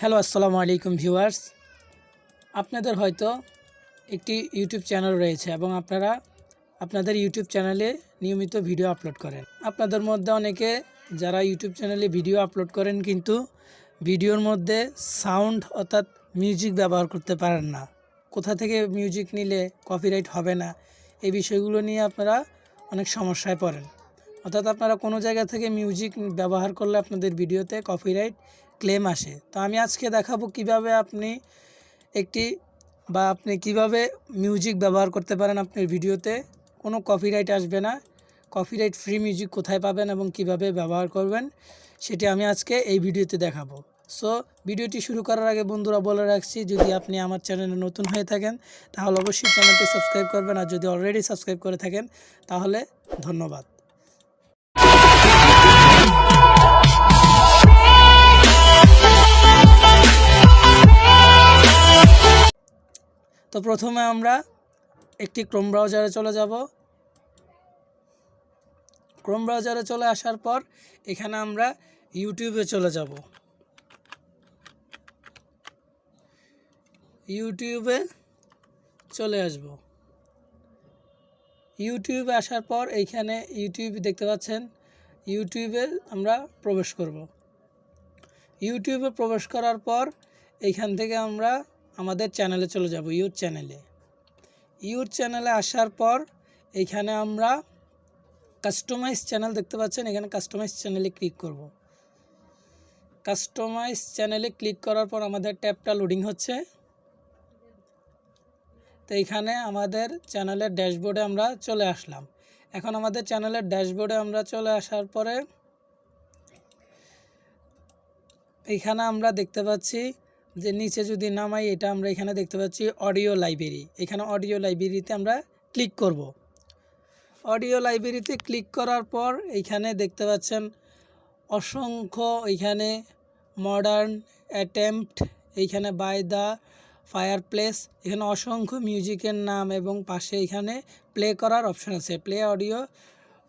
Hello, আসসালামু আলাইকুম viewers. আপনাদের হয়তো একটি ইউটিউব চ্যানেল রয়েছে এবং আপনারা আপনাদের ইউটিউব চ্যানেলে নিয়মিত ভিডিও আপলোড করেন। আপনাদের মধ্যে অনেকে যারা ইউটিউব চ্যানেলে ভিডিও আপলোড করেন কিন্তু ভিডিওর মধ্যে সাউন্ড অর্থাৎ মিউজিক ব্যবহার করতে পারেন না। কোথা থেকে মিউজিক নিলে কপিরাইট হবে না, এই বিষয়গুলো নিয়ে আপনারা অনেক সমস্যায় পড়েন। অর্থাৎ আপনারা কোনো জায়গা থেকে মিউজিক ব্যবহার করলে আপনাদের ভিডিওতে কপিরাইট ক্লেম আসে। তো আমি আজকে দেখাবো কীভাবে আপনি একটি বা আপনি কীভাবে মিউজিক ব্যবহার করতে পারেন আপনার ভিডিওতে। কোনো কপিরাইট আসবে না। কপিরাইট ফ্রি মিউজিক কোথায় পাবেন এবং কীভাবে ব্যবহার করবেন সেটি আমি আজকে এই ভিডিওতে দেখাবো। সো ভিডিওটি শুরু করার আগে বন্ধুরা বলে রাখছি, যদি আপনি আমার চ্যানেলে নতুন হয়ে থাকেন, তাহলে অবশ্যই চ্যানেলটি সাবস্ক্রাইব করবেন আর যদি অলরেডি সাবস্ক্রাইব করে থাকেন, তাহলে ধন্যবাদ। তো প্রথমে আমরা একটি ক্রোম ব্রাউজারে চলে যাব। ক্রোম ব্রাউজারে চলে আসার পর এখানে আমরা ইউটিউবে চলে যাব। ইউটিউবে চলে আসব। ইউটিউবে আসার পর এইখানে ইউটিউব দেখতে পাচ্ছেন। ইউটিউবে আমরা প্রবেশ করব। ইউটিউবে প্রবেশ করার পর এইখান থেকে আমরা আমাদের চ্যানেলে চলে যাব, ইউর চ্যানেলে। ইউর চ্যানেলে আসার পর এইখানে আমরা কাস্টমাইজ চ্যানেল দেখতে পাচ্ছেন, এখানে কাস্টমাইজ চ্যানেলে ক্লিক করব। কাস্টমাইজ চ্যানেলে ক্লিক করার পর আমাদের ট্যাবটা লোডিং হচ্ছে। তো এইখানে আমাদের চ্যানেলের ড্যাশবোর্ডে আমরা চলে আসলাম। এখন আমাদের চ্যানেলের ড্যাশবোর্ডে আমরা চলে আসার পরে এইখানে আমরা দেখতে পাচ্ছি যে নিচে যদি নামাই, এটা আমরা এখানে দেখতে পাচ্ছি অডিও লাইব্রেরি এখানে অডিও লাইব্রেরিতে আমরা ক্লিক করব। অডিও লাইব্রেরিতে ক্লিক করার পর এইখানে দেখতে পাচ্ছেন অসংখ্য এইখানে মডার্ন অ্যাটেম্পট এইখানে বাই দ্য ফায়ার প্লেস এখানে অসংখ্য মিউজিকের নাম এবং পাশে এখানে প্লে করার অপশান আছে। প্লে অডিও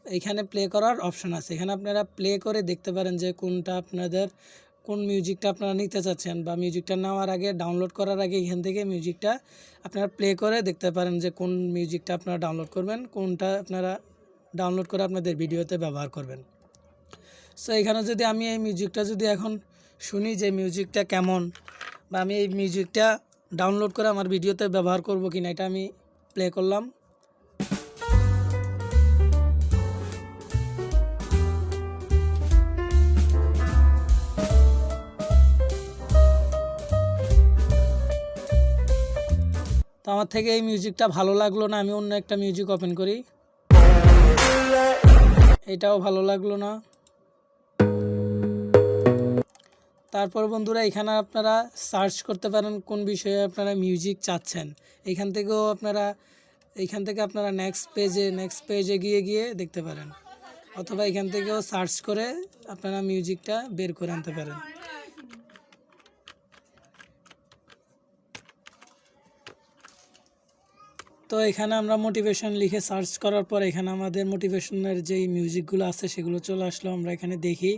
এখানে প্লে করার অপশান আছে। এখানে আপনারা প্লে করে দেখতে পারেন যে কোনটা আপনাদের কোন মিউজিকটা আপনারা নিতে চাচ্ছেন বা মিউজিকটা নেওয়ার আগে ডাউনলোড করার আগে এখান থেকে মিউজিকটা আপনারা প্লে করে দেখতে পারেন যে কোন মিউজিকটা আপনারা ডাউনলোড করবেন, কোনটা আপনারা ডাউনলোড করে আপনাদের ভিডিওতে ব্যবহার করবেন। সো এখানে যদি আমি এই মিউজিকটা যদি এখন শুনি যে মিউজিকটা কেমন বা আমি এই মিউজিকটা ডাউনলোড করে আমার ভিডিওতে ব্যবহার করব কিনা, এটা আমি প্লে করলাম। আমার থেকে এই মিউজিকটা ভালো লাগল না, আমি অন্য একটা মিউজিক ওপেন করি। এটাও ভালো লাগল না। তারপর বন্ধুরা, এখানে আপনারা সার্চ করতে পারেন কোন বিষয়ে আপনারা মিউজিক চাচ্ছেন। এখান থেকেও আপনারা এইখান থেকে আপনারা নেক্সট পেজে নেক্সট পেজে গিয়ে গিয়ে দেখতে পারেন। অথবা এখান থেকেও সার্চ করে আপনারা মিউজিকটা বের করে আনতে পারেন। তো এখানে আমরা মোটিভেশন লিখে সার্চ করার পর এখানে আমাদের মোটিভেশনের যেই মিউজিকগুলো আছে সেগুলো চলে আসলো, আমরা এখানে দেখি।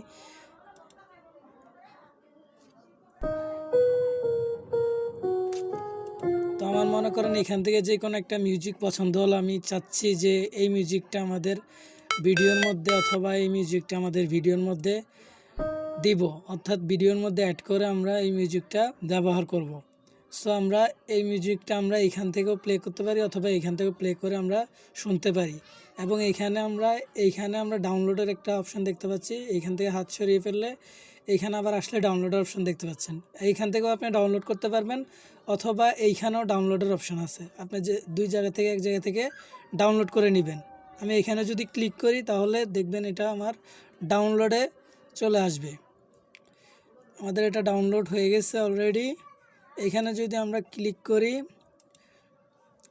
তো আমার মনে করেন এখান থেকে যে কোনো একটা মিউজিক পছন্দ হলো আমি চাচ্ছি যে এই মিউজিকটা আমাদের ভিডিওর মধ্যে অথবা এই মিউজিকটা আমাদের ভিডিওর মধ্যে দিব। অর্থাৎ ভিডিওর মধ্যে অ্যাড করে আমরা এই মিউজিকটা ব্যবহার করব। সো আমরা এই মিউজিকটা আমরা এখান থেকেও প্লে করতে পারি অথবা এখান থেকে প্লে করে আমরা শুনতে পারি। এবং এইখানে আমরা এইখানে আমরা ডাউনলোডের একটা অপশান দেখতে পাচ্ছি। এইখান থেকে হাত সরিয়ে ফেললে এইখানে আবার আসলে ডাউনলোডের অপশান দেখতে পাচ্ছেন। এইখান থেকেও আপনি ডাউনলোড করতে পারবেন অথবা এইখানেও ডাউনলোডের অপশান আছে। আপনি যে দুই জায়গা থেকে এক জায়গা থেকে ডাউনলোড করে নেবেন। আমি এখানে যদি ক্লিক করি তাহলে দেখবেন এটা আমার ডাউনলোডে চলে আসবে। আমাদের এটা ডাউনলোড হয়ে গেছে অলরেডি এখানে যদি আমরা ক্লিক করি,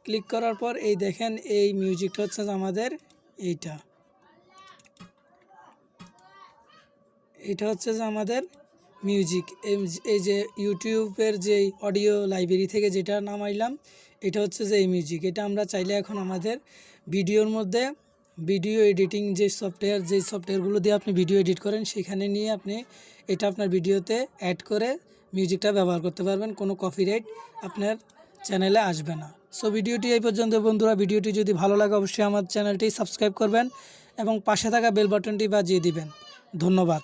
ক্লিক করার পর এই দেখেন এই মিউজিকটা হচ্ছে আমাদের এইটা। এটা হচ্ছে যে আমাদের মিউজিক এই যে ইউটিউবের যে অডিও লাইব্রেরি থেকে যেটা নামাইলাম, এটা হচ্ছে যে এই মিউজিক এটা আমরা চাইলে এখন আমাদের ভিডিওর মধ্যে ভিডিও এডিটিং যে সফটওয়্যার, যে সফটওয়্যারগুলো দিয়ে আপনি ভিডিও এডিট করেন, সেখানে নিয়ে আপনি এটা আপনার ভিডিওতে অ্যাড করে মিউজিকটা ব্যবহার করতে পারবেন। কোনো কপিরাইট আপনার চ্যানেলে আসবে না। সো ভিডিওটি এই পর্যন্ত বন্ধুরা। ভিডিওটি যদি ভালো লাগে, অবশ্যই আমার চ্যানেলটি সাবস্ক্রাইব করবেন এবং পাশে থাকা বেল বাটনটি বাজিয়ে দিবেন। ধন্যবাদ।